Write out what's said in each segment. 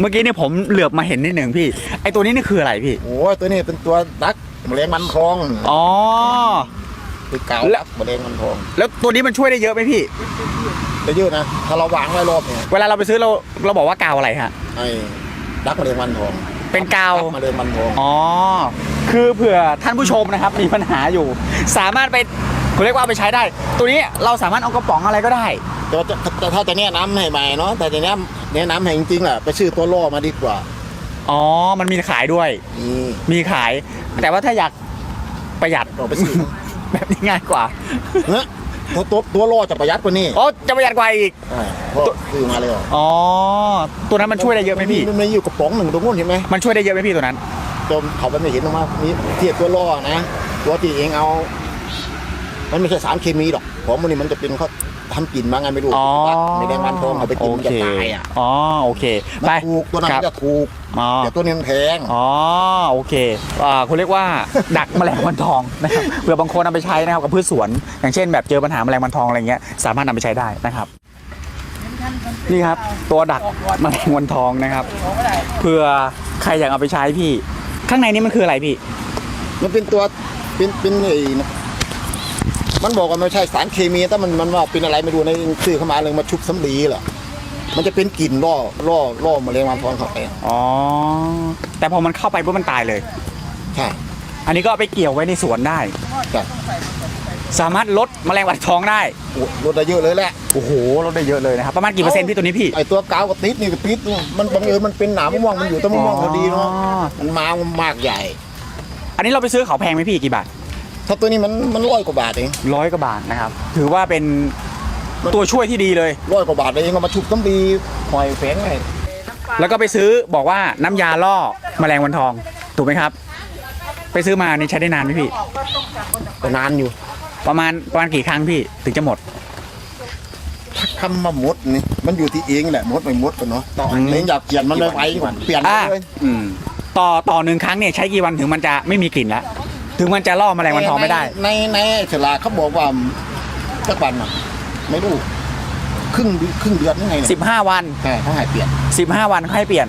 เมื่อกี้เนี่ยผมเหลือบมาเห็นนิดหนึ่งพี่ ไอตัวนี้นี่คืออะไรพี่ โอ้ยตัวนี้เป็นตัวดักแมลงมันทองอ๋อ คือเก่าแล้ว แมลงมันทองแล้วตัวนี้มันช่วยได้เยอะไหมพี่ จะเยอะนะถ้าเราวางไว้รอบเนี่ยเวลาเราไปซื้อเราเราบอกว่ากาวอะไรฮะ ไอ้ดักแมลงมันทองเป็นกาว ดัแมลงมันทอง อ๋อ คือเผื่อท่านผู้ชมนะครับมีปัญหาอยู่ สามารถไป เขาเรียกว่าเอาไปใช้ได้ ตัวนี้เราสามารถเอากระป๋องอะไรก็ได้ แต่ว่าจะแต่ถ้าจะแนะนำให้ใหม่เนาะแต่จะแนะนำแนะนำให้จริงๆแหละไปซื้อตัวล่อมาดีกว่าอ๋อ มันมีขายด้วยนี่มีขาย แต่ว่าถ้าอยากประหยัดเราไปซื้อ แบบนี้ง่ายกว่าเฮ้ยตัวตัวตัวล่อจะประหยัดกว่านี้อ๋อจะประหยัดกว่าอีกใช่เพราะซื้อมาเลยอ๋อ ตัวนั้นมันช่วยได้เยอะไหมพี่มันมีอยู่กระป๋องหนึ่งตรงนู้นเห็นไหม มันช่วยได้เยอะไหมพี่ตัวนั้นจนเขาไปไม่เห็นออกมามีเทียบตัวล่อนะตัวที่เองเอา มันไม่ใช่สารเคมีหรอกของมันนี่มันจะเป็นเขาทำกลิ่นมาไงไม่รู้อ๋อไม่ได้มันทองเอาไปกินมันจะตายอะอ๋อโอเคมันไปถูกตัวนั้นครับมันจะถูกอ๋อแต่ตัวนี้มันแพงอ๋อโอเคอ่าคุณเรียกว่าดักแมลงวันทองนะครับเผื่อบางคนเอาไปใช้นะครับกับพืชสวน อย่างเช่น แบบเจอปัญหาแมลงวันทองอะไรเงี้ยสามารถนำไปใช้ได้นะครับนี่ครับ ตัวดักแมลงวันทองนะครับเผื่อใครอยากเอาไปใช้พี่ ข้างในนี้มันคืออะไรพี่ มันเป็นตัวเป็นเป็นไอ้นะ มันบอกว่าไม่ใช่สารเคมีแต่มันมันว่าเป็นอะไรไม่รู้ในซื้อเข้ามาเลยมาชุบสำลีเหรอมันจะเป็นกลิ่นล่อล่อล่อแมลงวันทองเข้าไปอ๋อแต่พอมันเข้าไปปุ๊บมันตายเลยใช่อันนี้ก็เอาไปเกี่ยวไว้ในสวนได้ใช่สามารถลดแมลงวันทองได้โอ้ลดได้เยอะเลยแหละโอ้โหลดได้เยอะเลยนะครับประมาณกี่เปอร์เซ็นต์พี่ตัวนี้พี่ไอตัวกาวกับติดนี่กับติดนี่มันบังเอิญมันเป็นหนามมะม่วงมันอยู่ต้นมะม่วงพอดีเนาะอ๋อมันมามันมากใหญ่ อันนี้เราไปซื้อเขาแพงไหมพี่กี่บาท ถ้าตัวนี้มันมันร้อยกว่าบาทเองร้อยกว่าบาทนะครับ ถือว่าเป็นตัวช่วยที่ดีเลย ร้อยกว่าบาทเองเอามาชุบสำลีหอยแฝงไงแล้วก็ไปซื้อบอกว่าน้ำยาล่อแมลงวันทองถูกไหมครับ ไปซื้อมานี่ใช้ได้นานไหมพี่ ก็นานอยู่ ประมาณประมาณกี่ครั้งพี่ถึงจะหมด ถ้าคำมาหมดนี่มันอยู่ที่เองแหละหมดไม่หมดกันเนาะต่ออืมเองอยากเปลี่ยนมันไม่ไหวก่อนเปลี่ยนอ่าเลย อืมต่อต่อหนึ่งครั้งเนี่ยใช้กี่วันถึงมันจะไม่มีกลิ่นแล้ว ถึงมันจะล่อแมลงวันทองไม่ได้ ในในฉลากเขาบอกว่าสักวันน่ะไม่รู้ครึ่งเดือนครึ่งเดือนยังไงเนี่ย15 วัน ใช่เขาให้เปลี่ยน15 วันให้เปลี่ยน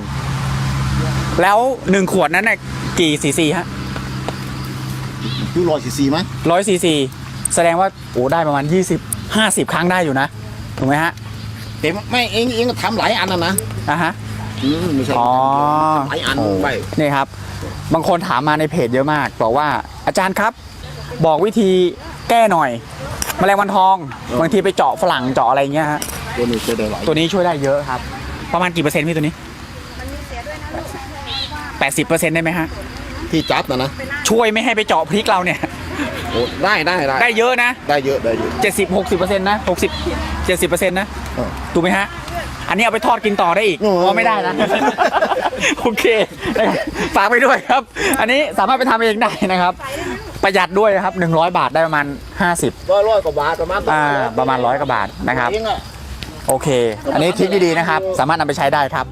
แล้วหนึ่งขวดนั้นน่ะกี่ซีซีฮะยูร้อยซีซีไหมร้อยซีซีแสดงว่าโอ้ได้ประมาณ 20 50 ครั้งได้อยู่นะ ถูกไหมฮะแต่ไม่เองเองก็ทำหลายอันนะนะอะฮะ อืมไม่ใช่อ๋อ ทำหลายอันโไป นี่ครับ บางคนถามมาในเพจเยอะมาก บอกว่าอาจารย์ครับ บอกวิธีแก้หน่อยแมลงวันทองบางทีไปเจาะฝรั่งเจาะอะไรเงี้ยฮะตัวนี้จะได้หลายตัวนี้ช่วยได้เยอะครับ ประมาณกี่เปอร์เซ็นต์พี่ตัวนี้แปดสิบเปอร์เซ็นต์ได้ไหมฮะที่จับนะนะช่วยไม่ให้ไปเจาะพริกเราเนี่ย โอ้ได้ได้ได้ได้เยอะนะ ได้เยอะได้เยอะเจ็ดสิบหกสิบเปอร์เซ็นต์นะหกสิบเจ็ดสิบเปอร์เซ็นต์นะเออถูกไหมฮะ อันนี้เอาไปทอดกินต่อได้อีกโอ้โหอ๋อไม่ได้นะ โอเคนะครับฝากไปด้วยครับ อันนี้สามารถไปทำเองได้นะครับ ประหยัดด้วยนะครับ 100 บาทได้ประมาณ 50ร้อยร้อยกว่าบาทประมาณอ่าประมาณร้อยกว่าบาทนะครับ เองอะ โอเค อันนี้ทริคดีๆนะครับ สามารถนำไปใช้ได้ครับ